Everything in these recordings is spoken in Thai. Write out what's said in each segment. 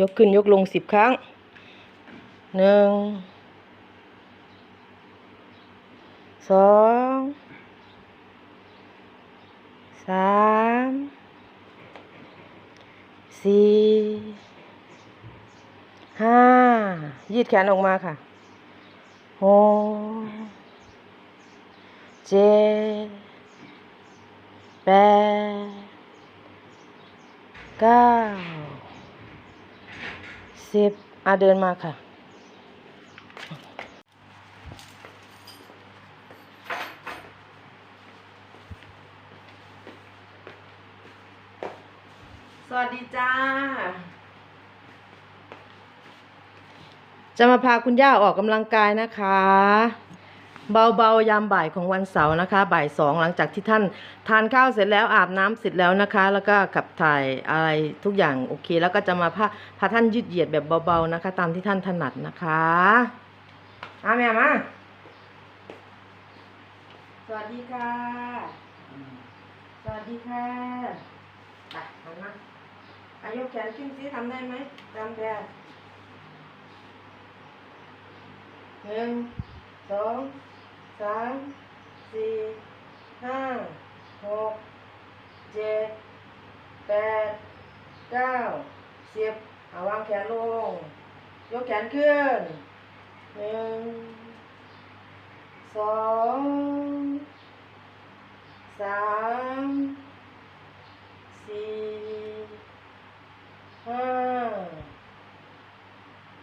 ยกขึ้นยกลงสิบครั้งหนึ่งสองสามสี่ห้ายืดแขนออกมาค่ะหกเจ็ดแปดเก้า สิบอะเดินมาค่ะ สวัสดีจ้า จะมาพาคุณย่าออกกำลังกายนะคะ เบาๆ ยามบ่ายของวันเสาร์นะคะ บ่ายสองหลังจากที่ท่านทานข้าวเสร็จแล้วอาบน้ำเสร็จแล้วนะคะ แล้วก็ขับถ่ายอะไรทุกอย่างโอเค แล้วก็จะมาพาพาท่านยืดเหยียดแบบเบาๆนะคะ ตามที่ท่านถนัดนะคะอาแม่มาสวัสดีค่ะ สวัสดีค่ะไปหันมาอายกแขนขึ้นซิทำได้ไหมตามแบบหนึ่งสอง สามสี่ห้าหกเจ็ดแปดเก้าสิบเอาวางแขนลง ยกแขนขึ้นหนึ่งสองสามสี่ห้า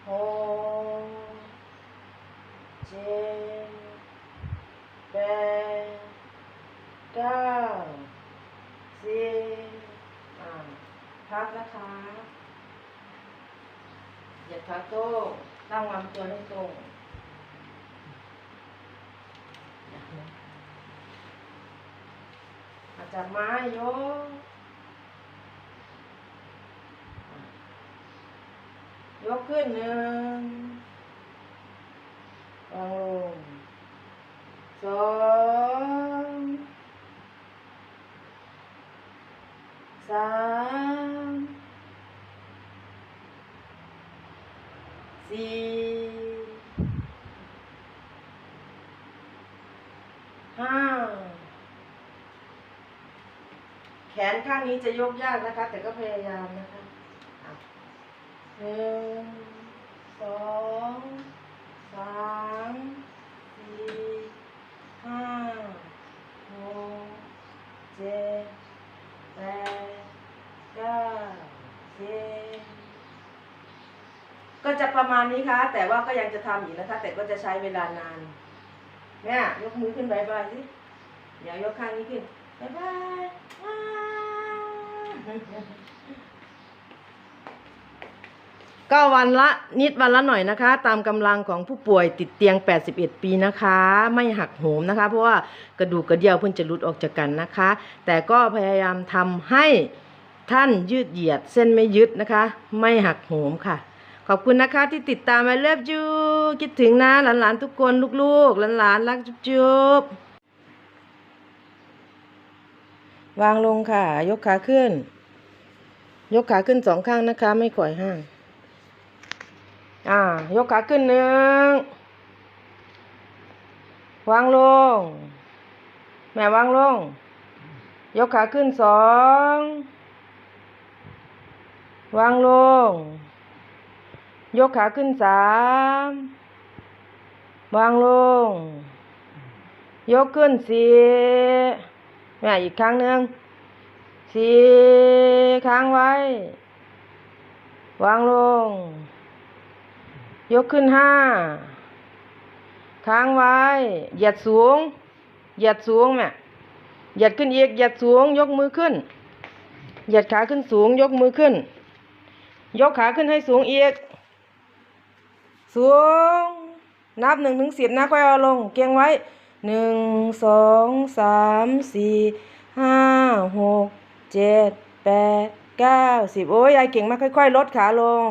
หกเจ็ด แปดเก้าสิบอ่าพักนะคะเหยียดขาโต้ตั้งวางตัวให้ตรงอาจับไม้ยกยกขึ้นหนึ่งวางลง สองสามสี่ห้าแขนข้างนี้จะยกยากนะคะ แต่ก็พยายามนะคะหนึ่งสองสามสี่ห้าหกเจ็ดแปดเก้าสิบ ก็จะประมาณนี้ค่ะ แต่ว่าก็ยังจะทำอยู่นะคะ แต่ก็จะใช้เวลานานแม่ยกมือขึ้นบายบายสิเดี๋ยวยกข้างนี้ขึ้นบายบายว้าก็วันละนิดวันละหน่อยนะคะ ตามกำลังของผู้ป่วยติดเตียง 81 ปีนะคะ ไม่หักโหมนะคะ เพราะว่ากระดูกกระเดี่ยวเพิ่งจะหลุดออกจากกันนะคะ แต่ก็พยายามทำให้ท่านยืดเหยียดเส้นไม่ยึดนะคะ ไม่หักโหมค่ะ ขอบคุณนะคะที่ติดตามมาเลิฟยูคิดถึงนะหลานๆทุกคนลูกๆหลานๆรักจุ๊บๆวางลงค่ะ ยกขาขึ้น ยกขาขึ้นสองข้างนะคะ ไม่ข่อยห้างอ่า ยกขาขึ้นหนึ่งวางลง แม่วางลง ยกขาขึ้นสอง วางลง ยกขาขึ้นสามวางลง ยกขึ้นสี่แม่อีกครั้งหนึ่งสี่ค้างไว้ วางลง ยกขึ้นห้าค้างไว้ เหยียดสูง เหยียดสูงแม่เหยียดขึ้นอีกเหยียดสูง ยกมือขึ้น เหยียดขาขึ้นสูง ยกมือขึ้น ยกขาขึ้นให้สูงอีก สูง นับหนึ่งถึงสิบนะค่อยเอาลง เกียงไว้หนึ่งสองสามสี่ห้าหกเจ็ดแปดเก้าสิบโอ้ยยายเก่งมากค่อย ๆ ลดขาลง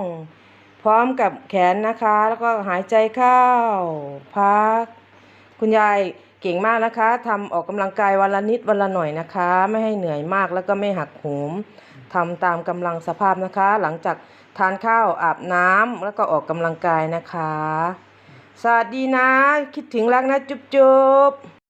พร้อมกับแขนนะคะ แล้วก็หายใจเข้า พัก คุณยายเก่งมากนะคะทำออกกำลังกายวันละนิดวันละหน่อยนะคะ ไม่ให้เหนื่อยมากแล้วก็ไม่หักโหม ทำตามกำลังสภาพนะคะ หลังจากทานข้าวอาบน้ำแล้วก็ออกกำลังกายนะคะ สวัสดีนะ คิดถึงรักนะจุ๊บจุ๊บ